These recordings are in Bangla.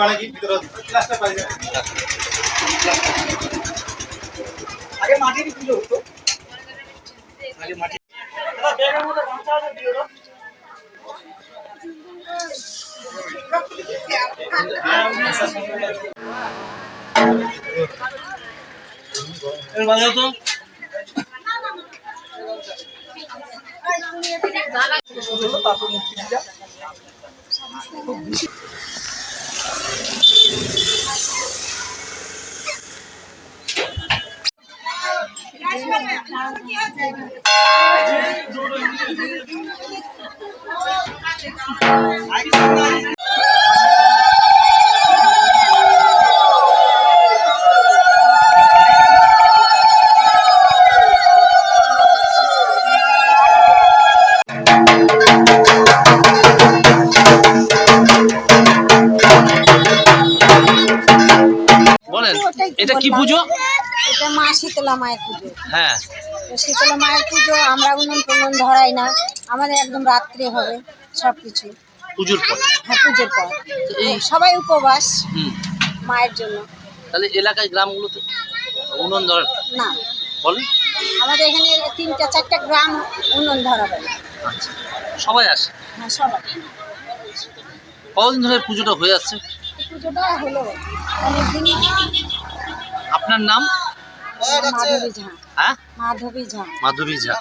মানে কি ভিতরে ক্লাসটা পাই যাবে আগে মাটির পুজো হতো। আগে মাটি বাজাও তো। তারপর মুক্তি পূজা এটা কি। পুজো এটা মা শীতলা মায়ের পুজো। হ্যাঁ। তো শীতলা মায়ের পুজো আমরা উনুন টুনুন ধরাই না আমাদের একদম রাত্রে হবে সব কিছু পুজোর পর? হ্যাঁ পুজোর পর। সবাই উপবাস হুম। মায়ের জন্য। তাহলে এলাকায় গ্রামগুলোতে উনুন ধরেন না। বলেন। আমাদের এখানে তিনটা চারটা গ্রাম উনুন ধরাবে। আচ্ছা। সবাই আসে? হ্যাঁ সবাই। কতদিন ধরে পুজোটা হয়ে আসছে? পুজোটা হলো অনেকদিন। আপনার নাম? মাধবী ঝা। হ্যাঁ? মাধবী ঝা। মাধবী ঝা।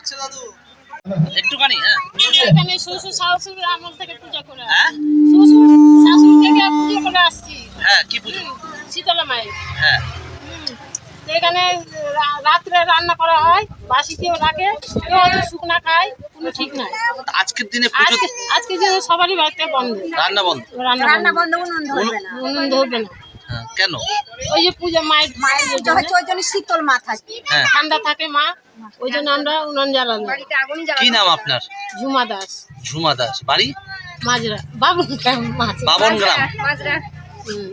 একটুখানি হ্যাঁ। এখানে শ্বশুর শাশুড়ি আমল থেকে পূজা করে হ্যাঁ? শ্বশুর শাশুড়ি থেকে পূজা করে আসছি। হ্যাঁ কি পুজো? শীতলা মায়ের। হ্যাঁ। এখানে রাত্রে রান্না করা হয় বাসি কেউ রাখে কেউ হয়তো শুকনা খায় কোনো ঠিক নাই। আজকের দিনে পুজো আজকে আজকে যে সবারই বাড়িতে বন্ধ। রান্না বন্ধ। রান্না বন্ধ। উনুন ধরবে না। হ্যাঁ কেন? ওই যে পূজা মায়ের মায়ের ওই জন্য শীতল মা থাকে। হ্যাঁ। ঠান্ডা থাকে মা ওই জন্য আমরা উনুন জ্বালানো কি নাম আপনার? ঝুমা দাস। ঝুমা দাস। বাড়ি? মাজরা বাবু গ্রাম বাবন গ্রাম। হুম।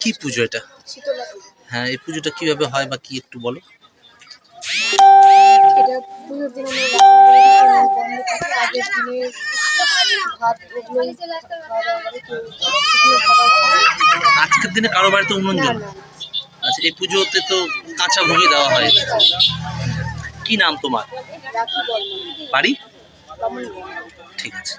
কি পুজো এটা? হ্যাঁ এই পুজোটা কীভাবে হয় বা কি একটু বলো? আজকের দিনে কারও বাড়িতে উনুন না আচ্ছা এই পুজোতে তো কাঁচা ভুগি দেওয়া হয়। কি নাম তোমার? বাড়ি? ঠিক আছে।